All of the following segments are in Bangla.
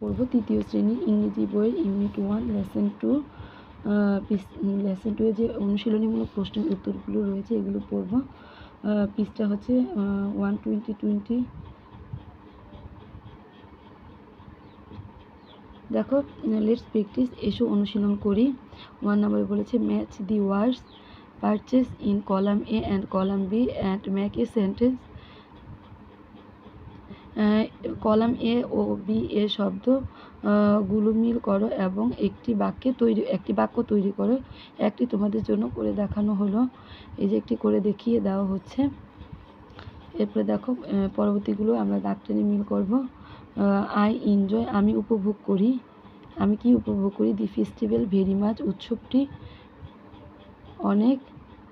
পড়ব তৃতীয় শ্রেণির ইংরেজি বইয়ের unit one lesson two lesson two এ যে অনুশীলনীমূলক প্রশ্নের উত্তরগুলো রয়েছে, এগুলো পড়ব। পিসটা হচ্ছে ওয়ান টোয়েন্টি টোয়েন্টি দেখো লেটস প্র্যাকটিস এসো অনুশীলন করি। ওয়ান নাম্বারে বলেছে match the words phrases in column A and column B and make a sentence column A O B এর শব্দগুলো মিল করো এবং একটি বাক্যে তৈরি, একটি বাক্য তৈরি করো। একটি তোমাদের জন্য করে দেখানো হলো। এই যে একটি করে দেখিয়ে দেওয়া হচ্ছে। এরপরে দেখো পরবর্তীগুলো আমরা ডাক্তারি মিল করব। আই এনজয়, আমি উপভোগ করি। আমি কি উপভোগ করি? দি ফেস্টিভ্যাল, ভেরি মাচ, উৎসবটি অনেক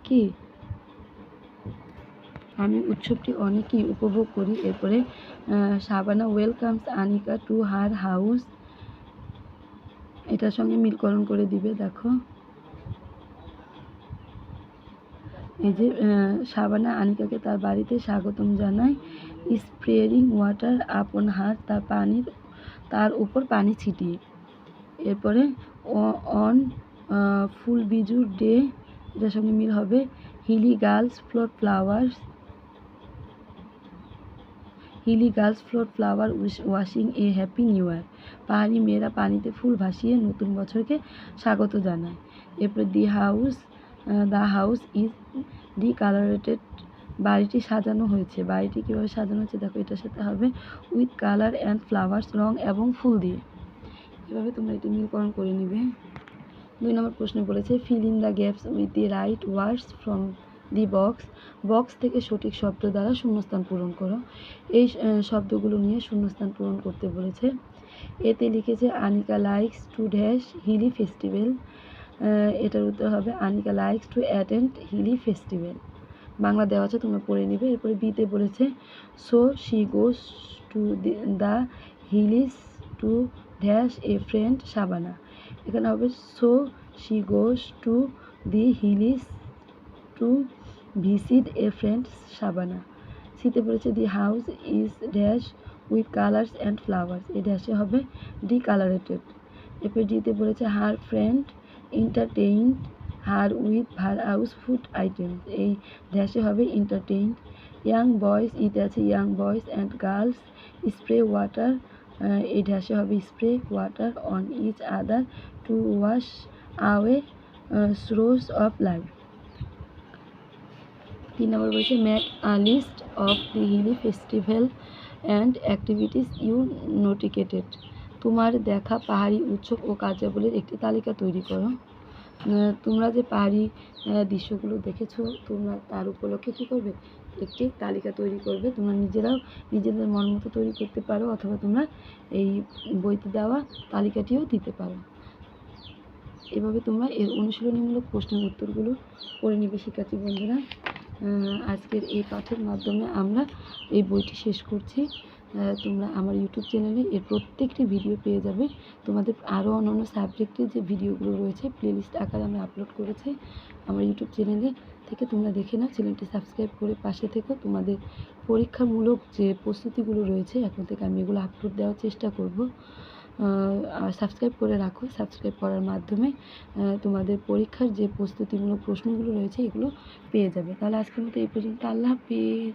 কি? আমি উৎসবটি অনেকই উপভোগ করি। এরপরে Sabana welcomes Anika to her house. এটার সঙ্গে মিলকরণ করে দিবে, দেখো। এই যে সাবানা আনিকাকে তার বাড়িতে স্বাগতম জানায়। স্প্রেয়ারিং ওয়াটার আপন হার, তার পানির, তার উপর পানি ছিটিয়ে। এরপরে অন ফুল বিজুর ডে, এটার সঙ্গে মিল হবে। Hilly girls floor flowers hilly girls floor flower washing a happy new year পাহাড়ি মেয়েরা পানিতে ফুল ভাসিয়ে নতুন বছরকে স্বাগত জানায়। এরপর the house the house is decorated বাড়িটি সাজানো হয়েছে। বাড়িটি কীভাবে সাজানো হয়েছে দেখো, এটার সাথে হবে উইথ কালার অ্যান্ড ফ্লাওয়ার্স রং এবং ফুল দিয়ে। এভাবে তোমরা এটি মিলকরণ করে নিবে। দুই নম্বর প্রশ্ন বলেছে fill in the gaps with the right words from the box. Box থেকে সঠিক শব্দ দ্বারা শূন্যস্থান পূরণ করো। এই শব্দগুলো নিয়ে শূন্যস্থান পূরণ করতে বলেছে। এতে লিখেছে, Anika likes to dash hilly festival এটার উত্তর হবে, Anika likes to attend hilly festival Bangla দেওয়া আছে, তোমরা পড়ে নিবে। এরপরে বিতে বলেছে so she goes to the hills to dash a friend Sabana এখানে হবে so she goes to the hills to visit a friend Sabana সিতে বলেছে, the house is dash with colours and flowers. এ ড্যাশে হবে ডি কালারেটেড এরপর ডিতে বলেছে, her friend entertained her with her house food items এই ড্যাশে হবে এন্টারটেইনড। ইয়াং বয়েজ, ইতে আছে young boys and girls spray water. এই ড্যাশে হবে spray water on each other to wash away source of life. তিন নম্বর বলছে make a list of the hilly festival and activities you নোটিকেটেড তোমার দেখা পাহাড়ি উৎসব ও কার্যাবলীর একটি তালিকা তৈরি করো। তোমরা যে পাহাড়ি দৃশ্যগুলো দেখেছ, তোমরা তার উপলক্ষে কী করবে? একটি তালিকা তৈরি করবে। তোমরা নিজেরাও নিজেদের মন মতো তৈরি করতে পারো অথবা তোমরা এই বইতে দেওয়া তালিকাটিও দিতে পারো। এভাবে তোমরা এর অনুশীলনীমূলক প্রশ্নের উত্তরগুলো করে নেবে, শিক্ষার্থী বন্ধুরা। আজকের এই পাঠের মাধ্যমে আমরা এই বইটি শেষ করছি। তোমরা আমার ইউটিউব চ্যানেলে এর প্রত্যেকটি ভিডিও পেয়ে যাবে। তোমাদের আরও অন্যান্য সাবজেক্টের যে ভিডিওগুলো রয়েছে প্লেলিস্ট আকারে আমি আপলোড করেছি, আমার ইউটিউব চ্যানেলে থেকে তোমরা দেখে নাও। চ্যানেলটি সাবস্ক্রাইব করে পাশে থেকো। তোমাদের পরীক্ষামূলক যে প্রস্তুতিগুলো রয়েছে, এখন থেকে আমি এগুলো আপলোড দেওয়ার চেষ্টা করব। সাবস্ক্রাইব করে রাখো। সাবস্ক্রাইব করার মাধ্যমে তোমাদের পরীক্ষার যে প্রস্তুতিমূলক প্রশ্নগুলো রয়েছে, এগুলো পেয়ে যাবে। তাহলে আজকের মতো এই পর্যন্ত। আল্লাহ হাফিজ।